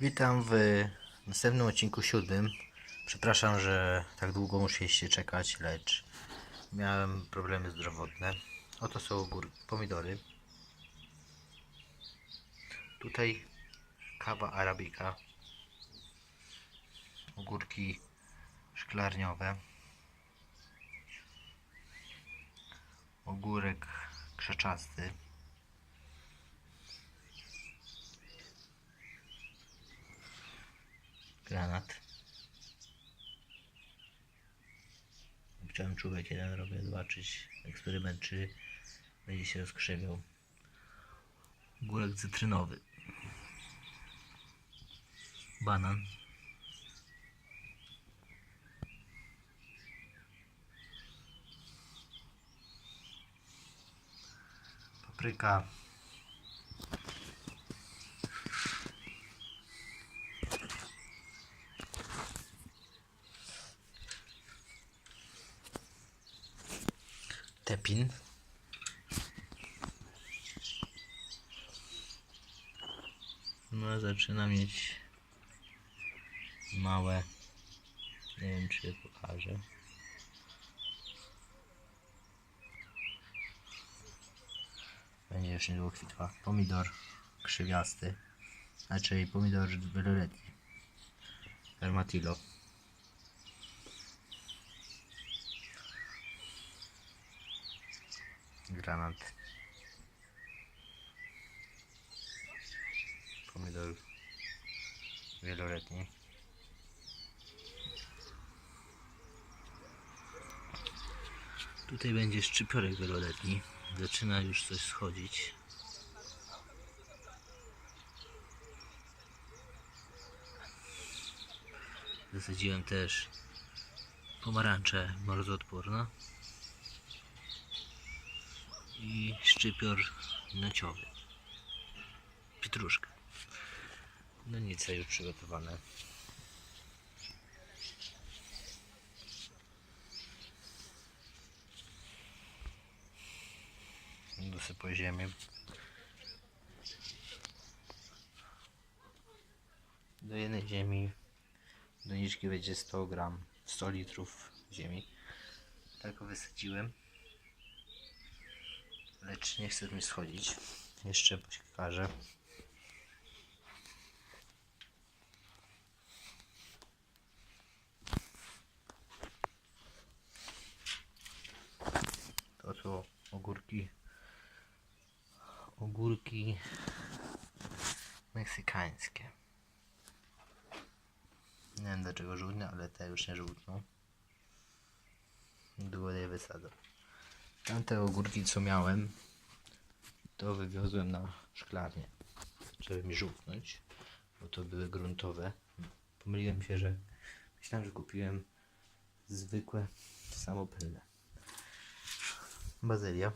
Witam w następnym odcinku siódmym. Przepraszam, że tak długo musieliście czekać, lecz miałem problemy zdrowotne. Oto są pomidory. Tutaj kawa arabika. Ogórki szklarniowe. Ogórek krzaczasty. Granat. Chciałem człowiek jeden robię, zobaczyć eksperyment, czy będzie się rozkrzewiał. Górek cytrynowy. Banan. Papryka. Tepin. No zaczyna mieć małe. Nie wiem czy je pokażę. Będzie już niedługo kwitła. Pomidor krzywiasty. Znaczy pomidor wieloletni. Armadillo. Granat. Pomidor wieloletni. Tutaj będzie szczypiorek wieloletni. Zaczyna już coś schodzić. Zasadziłem też pomarańczę bardzo odporna i szczypior nociowy. Pietruszka. No nic, już przygotowane. Dosypuję ziemię. Do jednej ziemi doniczki będzie 100 gram, 100 litrów ziemi. Tak wysadziłem lecz nie chce mi schodzić. Jeszcze pokażę. To są ogórki. Ogórki meksykańskie. Nie wiem dlaczego żółtne, ale te już nie żółtną. Długo je wysadzę. Tamte ogórki co miałem, to wywiozłem na szklarnię, żeby mi żółknąć, bo to były gruntowe. Pomyliłem się, że myślałem, że kupiłem zwykłe samopylne. Bazylia.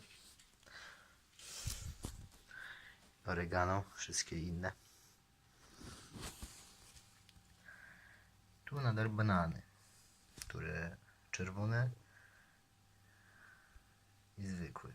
Oregano, wszystkie inne. Tu nadal banany, które czerwone i zwykły.